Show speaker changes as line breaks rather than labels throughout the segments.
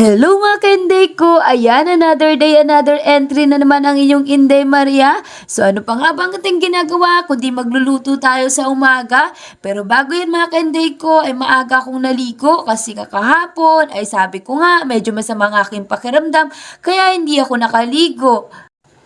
Hello mga kainday ko! Ayan, another day, another entry na naman ang inyong Inday Maria. So ano pa nga bang ating ginagawa kundi magluluto tayo sa umaga? Pero bago yan mga kainday ko ay maaga akong naligo kasi kakahapon ay sabi ko nga medyo masama ang aking pakiramdam kaya hindi ako nakaligo.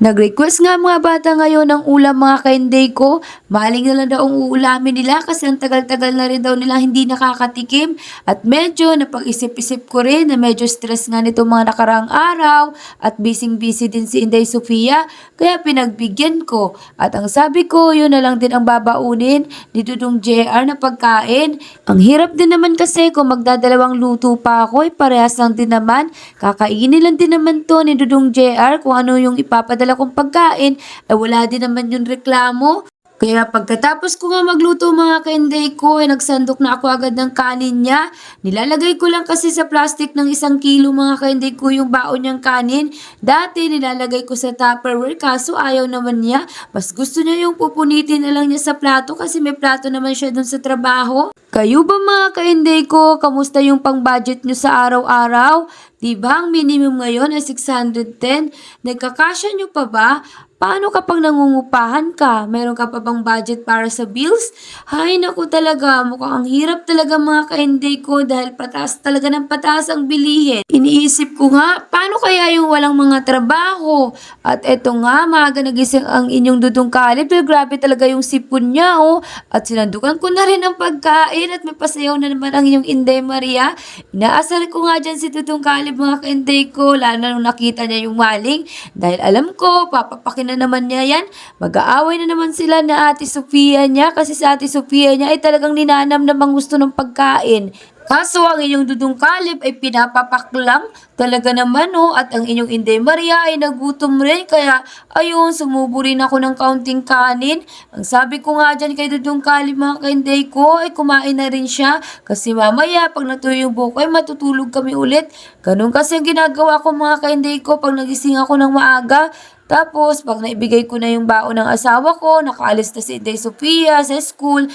Nag-request nga mga bata ngayon ng ulam mga kainday ko. Maling na lang daw ang uulamin nila kasi ang tagal-tagal na rin daw nila hindi nakakatikim. At medyo napag-isip-isip ko rin na medyo stress nga nito mga nakaraang araw at busy-busy din si Inday Sofia. Kaya pinagbigyan ko. At ang sabi ko, yun na lang din ang babaunin ni Dudong JR na pagkain. Ang hirap din naman kasi kung magdadalawang luto pa ako, eh, parehas lang din naman. Kakainin lang din naman to ni Dudong JR kung ano yung ipapadala kong pagkain, eh wala din naman yung reklamo. Kaya pagkatapos ko nga magluto mga kainday ko, ay nagsandok na ako agad ng kanin niya. Nilalagay ko lang kasi sa plastic ng isang kilo mga kainday ko yung baon niyang kanin. Dati nilalagay ko sa Tupperware kaso ayaw naman niya. Mas gusto niya yung pupunitin na lang niya sa plato kasi may plato naman siya dun sa trabaho. Kayo ba mga kainday ko, kamusta yung pang-budget nyo sa araw-araw? Diba ang minimum ngayon ay 610? Nagkakasya nyo pa ba? Paano kapag nangungupahan ka? Meron ka pa bang budget para sa bills? Hay naku talaga, mukhang ang hirap talaga mga kainday ko dahil pataas talaga ng pataas ang bilihin. Iniisip ko nga, paano kaya yung walang mga trabaho? At eto nga, maaga nagising ang inyong dudong kalip dahil grabe talaga yung sipon niya oh. At sinandukan ko na rin ang pagkain at may pasayaw na naman ang inyong Inday Maria. Inaasar ko nga dyan si Dudong Kalib mga kainday ko, lalo na nung nakita niya yung maling. Dahil alam ko, papapakin na naman niya yan. Mag-aaway na naman sila na Ate Sofia niya kasi sa Ate Sofia niya ay talagang ninanam namang gusto ng pagkain. Kaso ang inyong dudong kalip ay pinapapaklang talaga naman oh at ang inyong Inday Maria ay nagutom rin kaya ayun sumubo rin ako ng kaunting kanin. Ang sabi ko nga dyan kay dudong kalip mga kainday ko ay kumain na rin siya kasi mamaya pag natuyo yung buko ay matutulog kami ulit. Ganun kasi ang ginagawa ko mga kainday ko pag nagising ako ng maaga. Tapos, pag naibigay ko na yung baon ng asawa ko, nakaalis na si Inday Sofia sa school,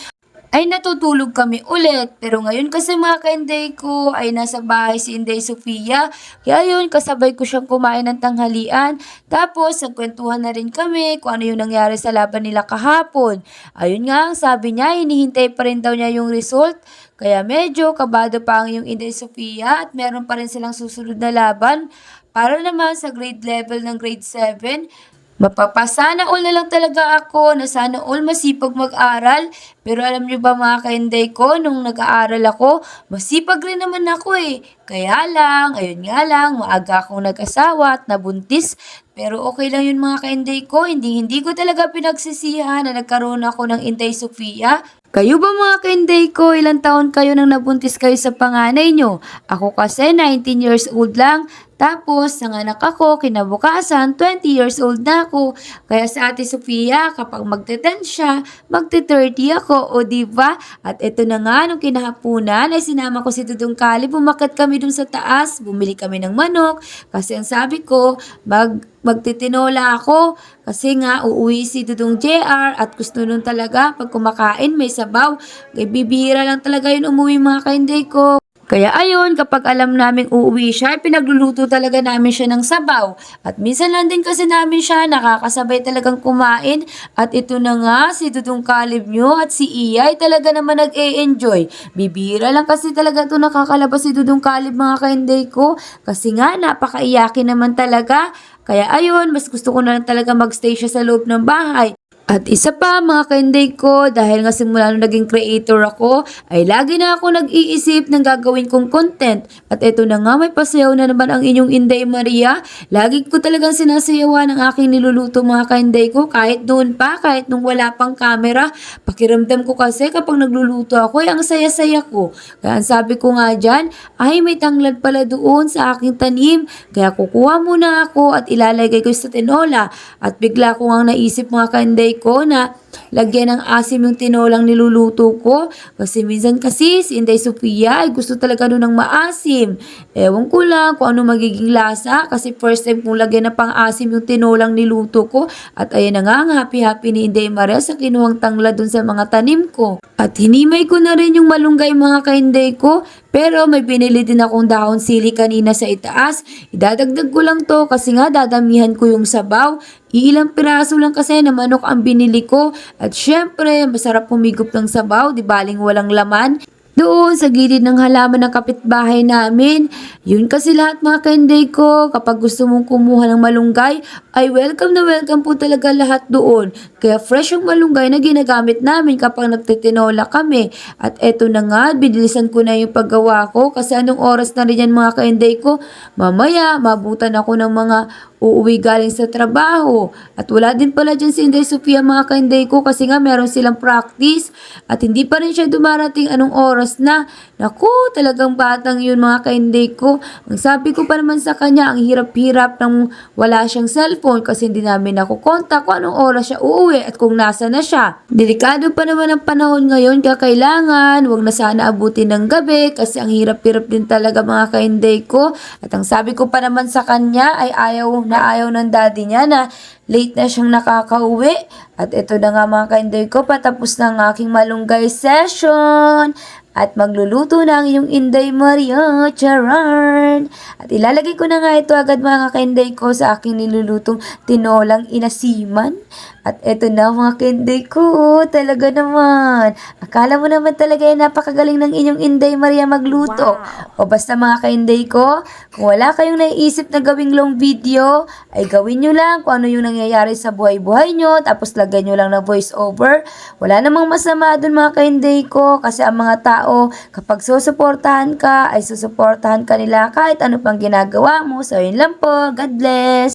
ay natutulog kami ulit. Pero ngayon kasi mga kainday ko ay nasa bahay si Inday Sofia. Kaya yun, kasabay ko siyang kumain ng tanghalian. Tapos, nagkwentuhan na rin kami kung ano yung nangyari sa laban nila kahapon. Ayun nga, ang sabi niya, hinihintay pa rin daw niya yung result. Kaya medyo kabado pa ang yung Inday Sofia at meron pa rin silang susunod na laban. Para naman sa grade level ng grade 7, Mapapasana all na lang talaga ako na sana all masipag mag-aral. Pero alam nyo ba mga kainday ko, nung nag-aaral ako, masipag rin naman ako eh. Kaya lang, ayun nga lang, maaga akong nag-asawa at nabuntis. Pero okay lang yun mga kainday ko, hindi hindi ko talaga pinagsisihan na nagkaroon ako ng Inday Sofia. Kayo ba mga kainday ko, ilang taon kayo nang nabuntis kayo sa panganay nyo? Ako kasi 19 years old lang. Tapos, nanganak ako, kinabukasan, 20 years old na ako. Kaya sa ate Sofia, kapag magte-10 siya, magte-30 ako, o di ba? At ito na nga, nung kinahapunan, ay sinama ko si Dudong Kali, bumakat kami dun sa taas, bumili kami ng manok. Kasi ang sabi ko, mag magtitinola ako kasi nga uuwi si Dudong JR at gusto nun talaga pag kumakain may sabaw. Bibihira lang talaga yun umuwi mga kainday ko. Kaya ayun, kapag alam namin uuwi siya, pinagluluto talaga namin siya ng sabaw. At minsan lang din kasi namin siya nakakasabay talagang kumain. At ito na nga, si Dudong Kalib nyo at si Iya ay talaga naman nag-e-enjoy. Bibira lang kasi talaga ito nakakalabas si Dudong Kalib mga kainday ko. Kasi nga, napakaiyakin naman talaga. Kaya ayun, mas gusto ko na lang talaga magstay siya sa loob ng bahay. At isa pa mga kainday ko, dahil nga simula nung naging creator ako, ay lagi na ako nag-iisip ng gagawin kong content. At ito na nga, may pasayaw na naman ang inyong Inday Maria. Lagi ko talagang sinasayawan ang aking niluluto mga kainday ko, kahit doon pa, kahit nung wala pang camera. Pakiramdam ko kasi kapag nagluluto ako, ay ang saya-saya ko. Kaya ang sabi ko nga dyan, ay may tanglad pala doon sa aking tanim. Kaya kukuha muna ako at ilalagay ko sa tinola. At bigla ko nga naisip mga kainday ko na lagyan ng asim yung tinolang niluluto ko. Kasi minsan kasi si Inday Sofia ay gusto talaga nun ng maasim. Ewan ko lang kung ano magiging lasa kasi first time kong lagyan na pang asim yung tinolang niluto ko. At ayan na nga, ang happy-happy ni Inday Maria sa kinuhang tangla dun sa mga tanim ko. At hinimay ko na rin yung malunggay mga kainday ko. Pero may binili din akong dahon sili kanina sa itaas. Idadagdag ko lang to kasi nga dadamihan ko yung sabaw. Iilang piraso lang kasi na manok ang binili ko. At syempre, masarap humigop ng sabaw, di baling walang laman. Doon sa gilid ng halaman ng kapitbahay namin. Yun kasi lahat mga kainday ko, kapag gusto mong kumuha ng malunggay, ay welcome na welcome po talaga lahat doon. Kaya fresh yung malunggay na ginagamit namin kapag nagtitinola kami. At eto na nga, binilisan ko na yung paggawa ko kasi anong oras na rin yan mga kainday ko. Mamaya, mabutan ako ng mga uuwi galing sa trabaho. At wala din pala dyan si Inday Sofia mga kainday ko kasi nga meron silang practice at hindi pa rin siya dumarating anong oras na. Naku, talagang batang yun mga kainday ko. Ang sabi ko pa naman sa kanya, ang hirap-hirap nang wala siyang cellphone kasi hindi namin ako kontak kung anong oras siya uuwi at kung nasa na siya. Delikado pa naman ang panahon ngayon kaya kailangan wag na sana abutin ng gabi kasi ang hirap-hirap din talaga mga kainday ko. At ang sabi ko pa naman sa kanya ay ayaw na ayaw ng daddy niya na late na siyang nakakauwi. At ito na nga mga kainday ko, patapos na ang aking malunggay session. At magluluto na ang iyong Inday Maria Charan. At ilalagay ko na nga ito agad mga kainday ko sa aking nilulutong tinolang inasiman. At ito na mga kainday ko, talaga naman. Akala mo naman talaga ay napakagaling ng inyong Inday Maria magluto. O basta mga kainday ko, kung wala kayong naiisip na gawing long video, ay gawin nyo lang kung ano yung nangyayari sa buhay-buhay nyo, tapos lagyan nyo lang ng voice over. Wala namang masama dun mga kainday ko, kasi ang mga tao, kapag susuportahan ka, ay susuportahan ka nila kahit ano pang ginagawa mo. So yun lang po, God bless!